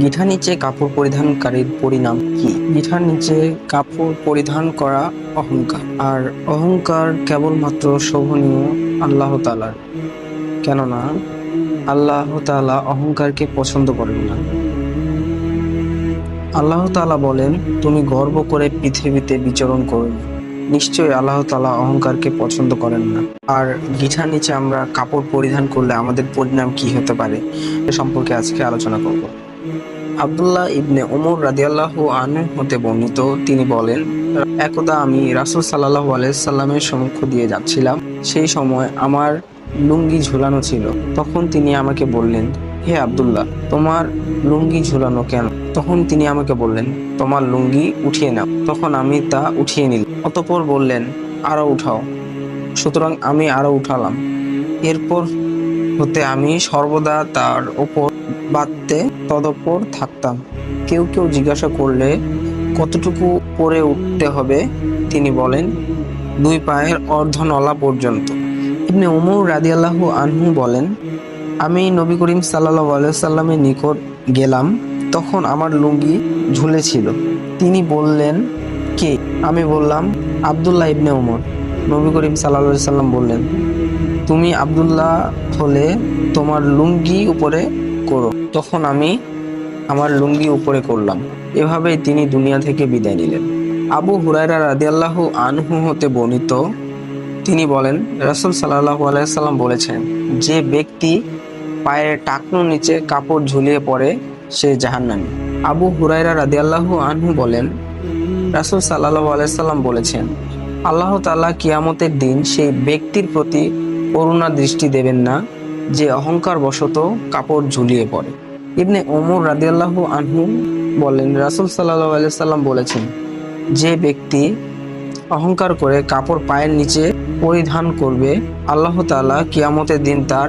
গিঠার নিচে কাপড় পরিধানকারীর পরিণাম কি? গিঠার নিচে কাপড় পরিধান করা অহংকার। আর অহংকার কেবলমাত্র শোভনীয় আল্লাহ তালার কেননা আল্লাহ তাআলা অহংকারকে পছন্দ করেন না। আল্লাহ তাআলা বলেন, তুমি গর্ব করে পৃথিবীতে বিচরণ করো নিশ্চয়ই আল্লাহ তাআলা অহংকারকে পছন্দ করেন না। আর গিঠার নিচে আমরা কাপড় পরিধান করলে আমাদের পরিণাম কি হতে পারে? এ সম্পর্কে আজকে আলোচনা করব। আব্দুল্লাহ ইবনে ওমর রাদিয়াল্লাহু আনহু হতে বর্ণিত, তিনি বলেন, একদা আমি রাসূল সাল্লাল্লাহু আলাইহি সাল্লামের সম্মুখ দিয়ে যাচ্ছিলাম। সেই সময় আমার লুঙ্গি ঝুলানো ছিল। তখন তিনি আমাকে বললেন, হে আব্দুল্লাহ, তোমার লুঙ্গি ঝুলানো কেন? তখন তিনি আমাকে বললেন, তোমার লুঙ্গি উঠিয়ে নাও। তখন আমি তা উঠিয়ে নিলাম। অতপর বললেন, আরও উঠাও। সুতরাং আমি আরও উঠালাম। এরপর হতে আমি সর্বদা তার ওপর বাঁধতে তদপর থাকতাম। কেউ কেউ জিজ্ঞাসা করলে, কতটুকু পরে উঠতে হবে? তিনি বলেন, দুই পায়ের অর্ধনলা পর্যন্ত। ইবনে উমর রাদিয়াল্লাহু আনহু বলেন, আমি নবী করিম সাল্লাহ সাল্লামের নিকট গেলাম, তখন আমার লুঙ্গি ঝুলেছিল। তিনি বললেন, কে? আমি বললাম, আব্দুল্লাহ ইবনে উমর। নবী করিম সাল্লাহ সাল্লাম বললেন, তুমি আব্দুল্লাহ হলে তোমার লুঙ্গি উপরে করো। তখন আমি আমার লুঙ্গি উপরে করলাম। এভাবেই তিনি দুনিয়া থেকে বিদায় নিলেন। আবু হুরায়রা রাদিয়াল্লাহু আনহু হতে বর্ণিত, তিনি বলেন, রাসূল সাল্লাল্লাহু আলাইহি সাল্লাম বলেছেন, যে ব্যক্তি পায়ের টাকনুর নিচে কাপড় ঝুলিয়ে পড়ে, সে জাহান্নামী। আবু হুরায়রা রাদিয়াল্লাহু আনহু বলেন, রাসূল সাল্লাল্লাহু আলাইহি সাল্লাম বলেছেন, আল্লাহ তাআলা কিয়ামতের দিন সেই ব্যক্তির প্রতি করুণা দৃষ্টি দেবেন না যে অহংকার বশত কাপড় ঝুলিয়ে পড়ে। ইবনে ওমর রাদিয়াল্লাহু আনহু বলেন, রাসূল সাল্লাল্লাহু আলাইহি সাল্লাম বলেছেন, যে ব্যক্তি অহংকার করে কাপড় পায়ের নিচে পরিধান করবে, আল্লাহ তাআলা কিয়ামতের দিন তার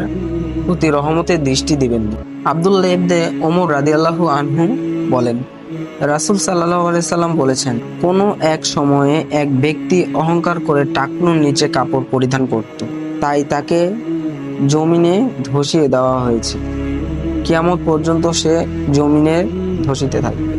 প্রতি রহমতের দৃষ্টি দিবেন আব্দুল্লাহ ইবনে ওমর রাদিয়াল্লাহু আনহু বলেন, রাসূল আলাইহি সাল্লাম বলেছেন, কোনো এক সময়ে এক ব্যক্তি অহংকার করে টাকনুর নিচে কাপড় পরিধান করত, তাই তাকে জমিনে ধসিয়ে দেওয়া হয়েছে। কেমন পর্যন্ত সে জমিনে ধসিতে থাকবে।